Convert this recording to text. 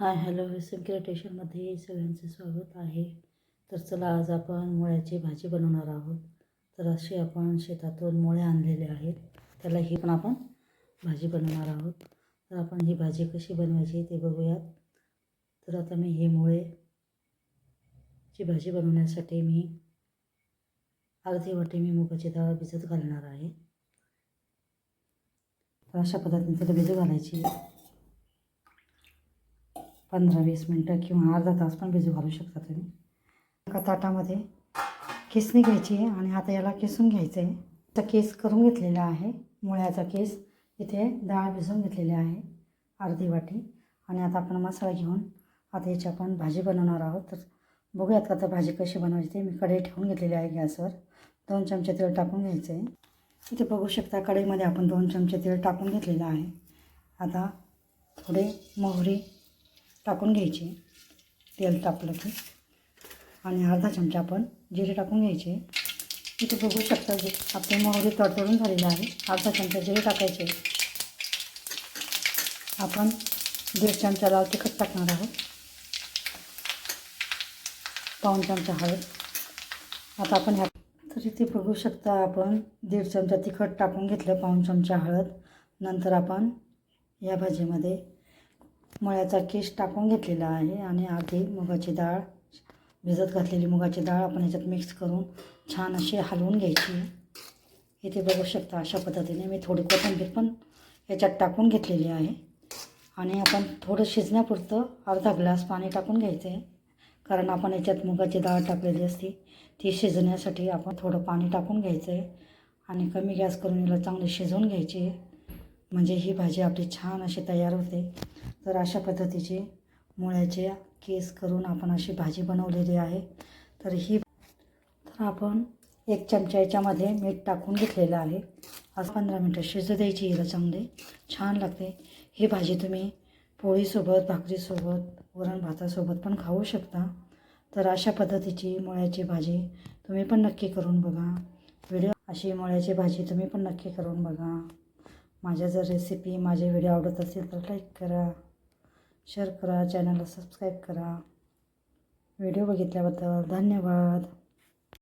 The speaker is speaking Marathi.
हाय हॅलो वेलकम क्रिएटेशनमध्ये सगळ्यांचे स्वागत आहे. तर चला आज आपण मुळ्याची भाजी बनवणार आहोत. तर अशी आपण शेतातून मुळे आणलेले आहेत. त्याला ही पण आपण भाजी बनवणार आहोत. तर आपण ही भाजी कशी बनवायची ते बघूयात. तर आता मी हे मुळे ची भाजी बनवण्यासाठी मी अर्धी वाटी मी मुगाची डाळ भिजत घालणार आहे. तर अशा पद्धतीने त्याला भिजत घालायची. पंधरा वीस मिनटं किंवा अर्धा तास पण भिजू घालू शकता तुम्ही. एका ताटामध्ये किसणी घ्यायची आहे आणि आता याला किसून घ्यायचं आहे तर केस करून घेतलेला आहे मुळ्याचा केस. इथे डाळ भिजवून घेतलेली आहे अर्धी वाटी. आणि आता आपण मसाला घेऊन आता याची आपण भाजी बनवणार आहोत. तर बघूयात का तर भाजी कशी बनवायची ते. मी कढई ठेवून घेतलेली आहे गॅसवर. दोन चमचे तेल टाकून घ्यायचं आहे इथे बघू शकता कढईमध्ये आपण दोन चमचे तेल टाकून घेतलेलं आहे. आता थोडे मोहरी टाकून घ्यायचे तेल तापलं की. आणि अर्धा चमचा आपण जिरे टाकून घ्यायचे. इथे बघू शकता जे आपले मोहरी तडतडून झालेलं आहे. अर्धा चमचा जिरे टाकायचे. आपण दीड चमचा लाल तिखट टाकणार आहोत. पाऊन चमचा हळद. आता आपण ह्या तर इथे बघू शकता आपण दीड चमचा तिखट टाकून घेतलं पाऊन चमचा हळद. नंतर आपण या भाजीमध्ये मुळ्याचा केश टाकून घेतलेला आहे आणि अर्धी मुगाची डाळ भिजत घातलेली मुगाची डाळ आपण याच्यात मिक्स करून छान अशी हलवून घ्यायची. इथे बघू शकता अशा पद्धतीने मी थोडी कोथिंबीर पण याच्यात टाकून घेतलेली आहे. आणि आपण थोडं शिजण्यापुरतं अर्धा ग्लास पाणी टाकून घ्यायचं आहे कारण आपण याच्यात मुगाची डाळ टाकलेली असते ती शिजण्यासाठी आपण थोडं पाणी टाकून घ्यायचं आहे आणि कमी गॅस करून याला चांगली शिजवून घ्यायची. आहे म्हणजे ही भाजी आपली छान अशी तयार होते. तर अशा पद्धतीचे मुळ्याचे केस करून आपण अशी भाजी बनवलेली आहे. तर ही तर आपण एक चमचा याच्यामध्ये मीठ टाकून घेतलेलं आहे. आज पंधरा मिनटं शिजू द्यायची हिला चांगली छान लागते. ही भाजी तुम्ही पोळीसोबत भाकरीसोबत वरण भातासोबत पण खाऊ शकता. तर अशा पद्धतीची मुळ्याची भाजी तुम्ही पण नक्की करून बघा. व्हिडिओ अशी मुळ्याची भाजी तुम्ही पण नक्की करून बघा. माझ्या जर रेसिपी माझे व्हिडिओ आवडत असेल तर लाईक करा. शेअर करा चॅनलला सबस्क्राईब करा. व्हिडिओ बघितल्याबद्दल धन्यवाद.